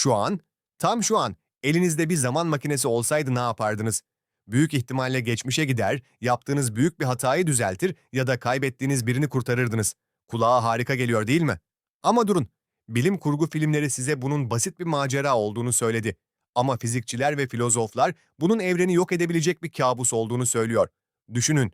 Şu an, tam şu an elinizde bir zaman makinesi olsaydı ne yapardınız? Büyük ihtimalle geçmişe gider, yaptığınız büyük bir hatayı düzeltir ya da kaybettiğiniz birini kurtarırdınız. Kulağa harika geliyor değil mi? Ama durun, bilim kurgu filmleri size bunun basit bir macera olduğunu söyledi. Ama fizikçiler ve filozoflar bunun evreni yok edebilecek bir kabus olduğunu söylüyor. Düşünün,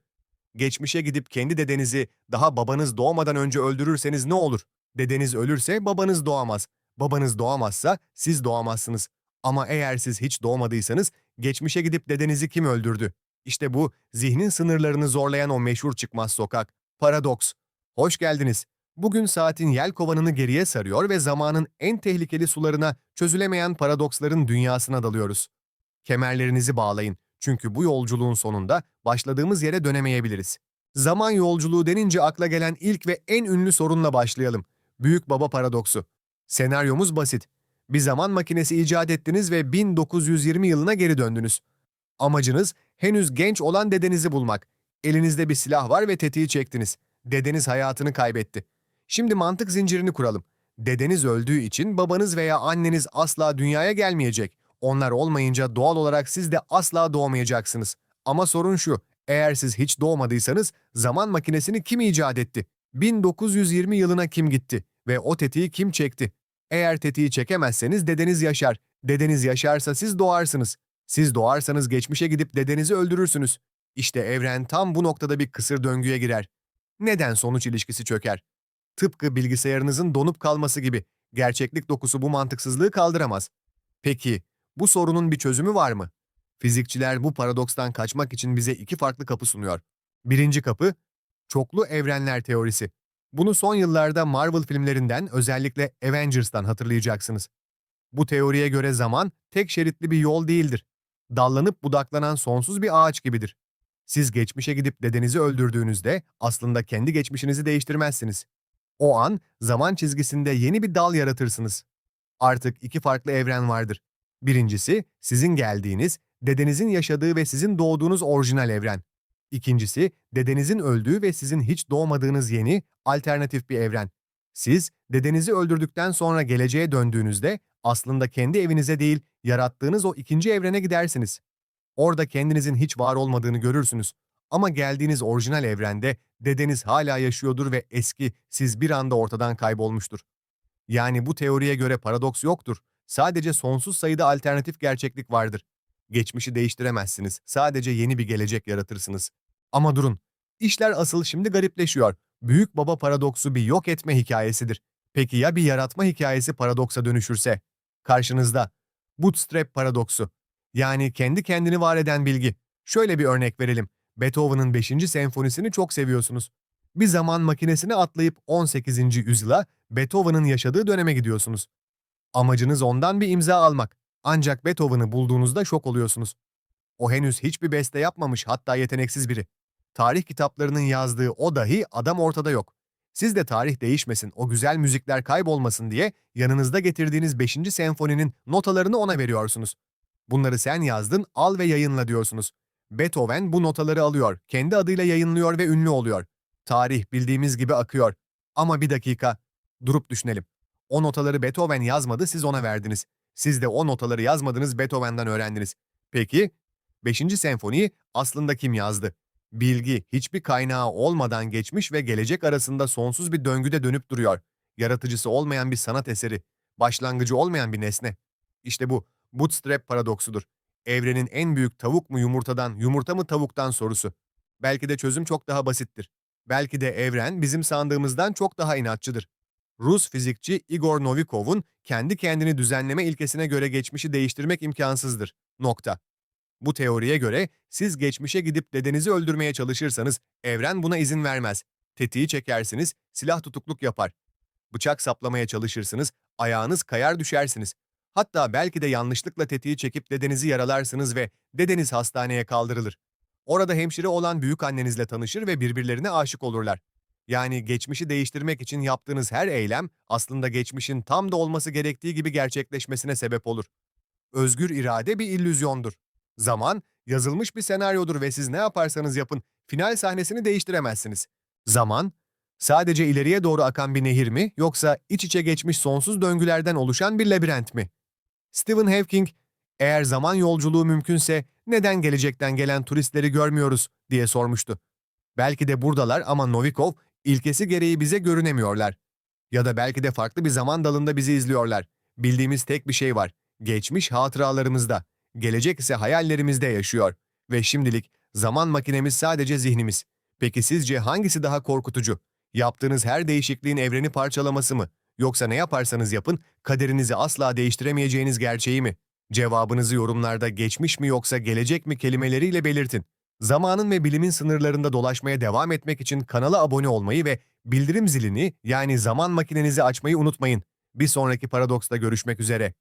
geçmişe gidip kendi dedenizi daha babanız doğmadan önce öldürürseniz ne olur? Dedeniz ölürse babanız doğamaz. Babanız doğamazsa siz doğamazsınız. Ama eğer siz hiç doğmadıysanız geçmişe gidip dedenizi kim öldürdü? İşte bu zihnin sınırlarını zorlayan o meşhur çıkmaz sokak. Paradoks. Hoş geldiniz. Bugün saatin yel kovanını geriye sarıyor ve zamanın en tehlikeli sularına çözülemeyen paradoksların dünyasına dalıyoruz. Kemerlerinizi bağlayın çünkü bu yolculuğun sonunda başladığımız yere dönemeyebiliriz. Zaman yolculuğu denince akla gelen ilk ve en ünlü sorunla başlayalım. Büyük Baba Paradoksu. Senaryomuz basit. Bir zaman makinesi icat ettiniz ve 1920 yılına geri döndünüz. Amacınız henüz genç olan dedenizi bulmak. Elinizde bir silah var ve tetiği çektiniz. Dedeniz hayatını kaybetti. Şimdi mantık zincirini kuralım. Dedeniz öldüğü için babanız veya anneniz asla dünyaya gelmeyecek. Onlar olmayınca doğal olarak siz de asla doğmayacaksınız. Ama sorun şu, eğer siz hiç doğmadıysanız zaman makinesini kim icat etti? 1920 yılına kim gitti? Ve o tetiği kim çekti? Eğer tetiği çekemezseniz dedeniz yaşar. Dedeniz yaşarsa siz doğarsınız. Siz doğarsanız geçmişe gidip dedenizi öldürürsünüz. İşte evren tam bu noktada bir kısır döngüye girer. Neden sonuç ilişkisi çöker? Tıpkı bilgisayarınızın donup kalması gibi. Gerçeklik dokusu bu mantıksızlığı kaldıramaz. Peki, bu sorunun bir çözümü var mı? Fizikçiler bu paradokstan kaçmak için bize iki farklı kapı sunuyor. Birinci kapı, çoklu evrenler teorisi. Bunu son yıllarda Marvel filmlerinden özellikle Avengers'tan hatırlayacaksınız. Bu teoriye göre zaman tek şeritli bir yol değildir. Dallanıp budaklanan sonsuz bir ağaç gibidir. Siz geçmişe gidip dedenizi öldürdüğünüzde aslında kendi geçmişinizi değiştirmezsiniz. O an zaman çizgisinde yeni bir dal yaratırsınız. Artık iki farklı evren vardır. Birincisi sizin geldiğiniz, dedenizin yaşadığı ve sizin doğduğunuz orijinal evren. İkincisi, dedenizin öldüğü ve sizin hiç doğmadığınız yeni, alternatif bir evren. Siz, dedenizi öldürdükten sonra geleceğe döndüğünüzde aslında kendi evinize değil, yarattığınız o ikinci evrene gidersiniz. Orada kendinizin hiç var olmadığını görürsünüz. Ama geldiğiniz orijinal evrende dedeniz hala yaşıyordur ve eski, siz bir anda ortadan kaybolmuştur. Yani bu teoriye göre paradoks yoktur. Sadece sonsuz sayıda alternatif gerçeklik vardır. Geçmişi değiştiremezsiniz. Sadece yeni bir gelecek yaratırsınız. Ama durun. İşler asıl şimdi garipleşiyor. Büyük baba paradoksu bir yok etme hikayesidir. Peki ya bir yaratma hikayesi paradoksa dönüşürse? Karşınızda Bootstrap paradoksu. Yani kendi kendini var eden bilgi. Şöyle bir örnek verelim. Beethoven'ın 5. senfonisini çok seviyorsunuz. Bir zaman makinesine atlayıp 18. yüzyıla Beethoven'ın yaşadığı döneme gidiyorsunuz. Amacınız ondan bir imza almak. Ancak Beethoven'ı bulduğunuzda şok oluyorsunuz. O henüz hiçbir beste yapmamış hatta yeteneksiz biri. Tarih kitaplarının yazdığı o dahi adam ortada yok. Siz de tarih değişmesin, o güzel müzikler kaybolmasın diye yanınızda getirdiğiniz 5. senfoninin notalarını ona veriyorsunuz. Bunları sen yazdın, al ve yayınla diyorsunuz. Beethoven bu notaları alıyor, kendi adıyla yayınlıyor ve ünlü oluyor. Tarih bildiğimiz gibi akıyor. Ama bir dakika, durup düşünelim. O notaları Beethoven yazmadı, siz ona verdiniz. Siz de o notaları yazmadınız, Beethoven'den öğrendiniz. Peki, 5. senfoniyi aslında kim yazdı? Bilgi hiçbir kaynağı olmadan geçmiş ve gelecek arasında sonsuz bir döngüde dönüp duruyor. Yaratıcısı olmayan bir sanat eseri, başlangıcı olmayan bir nesne. İşte bu, bootstrap paradoksudur. Evrenin en büyük tavuk mu yumurtadan, yumurta mı tavuktan sorusu. Belki de çözüm çok daha basittir. Belki de evren bizim sandığımızdan çok daha inatçıdır. Rus fizikçi Igor Novikov'un kendi kendini düzenleme ilkesine göre geçmişi değiştirmek imkansızdır. Nokta. Bu teoriye göre siz geçmişe gidip dedenizi öldürmeye çalışırsanız evren buna izin vermez. Tetiği çekersiniz, silah tutukluk yapar. Bıçak saplamaya çalışırsınız, ayağınız kayar düşersiniz. Hatta belki de yanlışlıkla tetiği çekip dedenizi yaralarsınız ve dedeniz hastaneye kaldırılır. Orada hemşire olan büyük annenizle tanışır ve birbirlerine aşık olurlar. Yani geçmişi değiştirmek için yaptığınız her eylem aslında geçmişin tam da olması gerektiği gibi gerçekleşmesine sebep olur. Özgür irade bir illüzyondur. Zaman, yazılmış bir senaryodur ve siz ne yaparsanız yapın, final sahnesini değiştiremezsiniz. Zaman, sadece ileriye doğru akan bir nehir mi yoksa iç içe geçmiş sonsuz döngülerden oluşan bir labirent mi? Stephen Hawking, eğer zaman yolculuğu mümkünse neden gelecekten gelen turistleri görmüyoruz diye sormuştu. Belki de buradalar ama Novikov ilkesi gereği bize görünemiyorlar. Ya da belki de farklı bir zaman dalında bizi izliyorlar. Bildiğimiz tek bir şey var. Geçmiş hatıralarımızda, gelecek ise hayallerimizde yaşıyor. Ve şimdilik zaman makinemiz sadece zihnimiz. Peki sizce hangisi daha korkutucu? Yaptığınız her değişikliğin evreni parçalaması mı? Yoksa ne yaparsanız yapın, kaderinizi asla değiştiremeyeceğiniz gerçeği mi? Cevabınızı yorumlarda geçmiş mi yoksa gelecek mi kelimeleriyle belirtin. Zamanın ve bilimin sınırlarında dolaşmaya devam etmek için kanala abone olmayı ve bildirim zilini yani zaman makinenizi açmayı unutmayın. Bir sonraki paradoksta görüşmek üzere.